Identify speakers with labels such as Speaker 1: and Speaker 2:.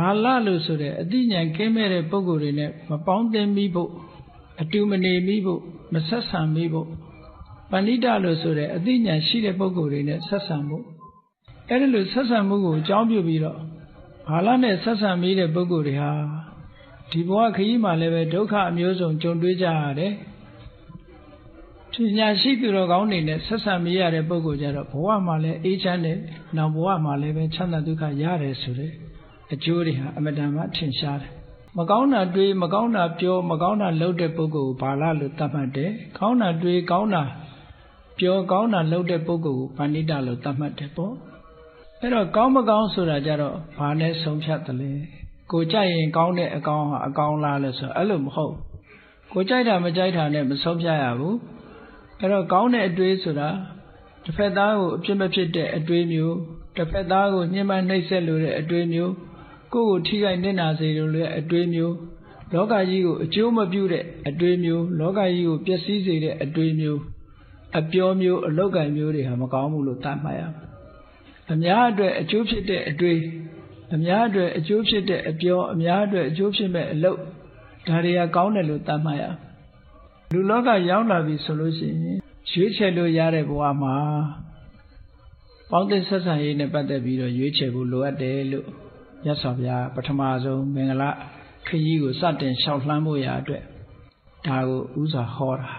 Speaker 1: ဘာလလို့ဆိုတဲ့အသိဉာဏ်ကင်းမဲ့တဲ့ပုဂ္ဂိုလ်တွေနဲ့မပေါင်းသင်းမိဖို့အတူမနေမိဖို့မဆက်ဆံမိဖို့ပဏိတလို့ဆိုတဲ့အသိဉာဏ်ရှိတဲ့ပုဂ္ဂိုလ်တွေနဲ့ဆက်ဆံဖို့အဲ့ဒါလို့ဆက်ဆံမှုကိုအကြောင်းပြုပြီးတော့ဘာလနဲ့ဆက်ဆံမိတဲ့ပုဂ္ဂိုလ်တွေဟာဒီဘဝခရီးမှာလည်းပဲဒုက္ခအမျိုးစုံကြုံတွေ့ကြရတယ်ပညာရှိသူတော်ကောင်းတွေနဲ့ဆက်ဆံမိရတဲ့ပုဂ္ဂိုလ်ကြတော့ဘဝမှာလည်းအေးချမ်းတယ်နောက်ဘဝမှာလည်းပဲချမ်းသာဒုက္ခရတယ်ဆိုတဲ့ အကျိုးတွေဟာအမတန်မှထင်ရှားတယ်မကောင်းတာတွေးမကောင်းတာပြောမကောင်းတာလုပ်တဲ့ပုဂ္ဂိုလ်ကိုဘာလလို့သတ်မှတ်တယ်ကောင်းတာတွေးကောင်းတာပြောကောင်းတာလုပ်တဲ့ပုဂ္ဂိုလ်ကိုပဏိတလို့သတ်မှတ်တယ်ပေါ့အဲ့တော့ကောင်းမကောင်းဆိုတာကြတော့ဘာနဲ့ဆုံးဖြတ်တယ်လဲကိုကြိုက်ရင်ကောင်းတဲ့အကောင်ဟာအကောင်လားလို့ဆိုအဲ့လိုမဟုတ်ကိုကြိုက်တာမကြိုက်တာနဲ့မဆုံးဖြတ်ရဘူးအဲ့တော့ကောင်းတဲ့အတွေးဆိုတာတစ်ဖက်သားကိုအဖြစ်မဖြစ်တဲ့အတွေးမျိုးတစ်ဖက်သားကိုညှဉ်းပန်းနှိပ်စက်လို့တဲ့အတွေးမျိုး ကိုယ့်ကိုထိခိုက်နစ်နာစေလို့တဲ့အတွေးမျိုးလောကကြီးကိုအကျိုးမပြုတဲ့အတွေးမျိုးလောကကြီးကိုပျက်စီးစေတဲ့အတွေးမျိုးအပြောမျိုးအလောက်ကံမျိုးတွေဟာမကောင်းဘူးလို့သတ်မှတ်ရမယ်အများအတွက်အကျိုးဖြစ်တဲ့အတွေးအများအတွက်အကျိုးဖြစ်တဲ့အပြောအများအတွက်အကျိုးဖြစ်မဲ့အလုပ်ဒါတွေကကောင်းတယ်လို့သတ်မှတ်ရမယ်လူလောကရောက်လာပြီဆိုလို့ရှိရင်ရွေးချယ်လို့ရတဲ့ဘဝမှာပေါင်းတဲ့ဆက်ဆံရေးနဲ့ပတ်သက်ပြီးတော့ရွေးချယ်ဖို့လိုအပ်တယ်လို့ မြတ်စွာဘုရားပထမဆုံးမင်္ဂလာခရီးကိုစတင်လျှောက်လှမ်းဖို့ရာအတွက်ဒါကိုဥစွာဟောတာ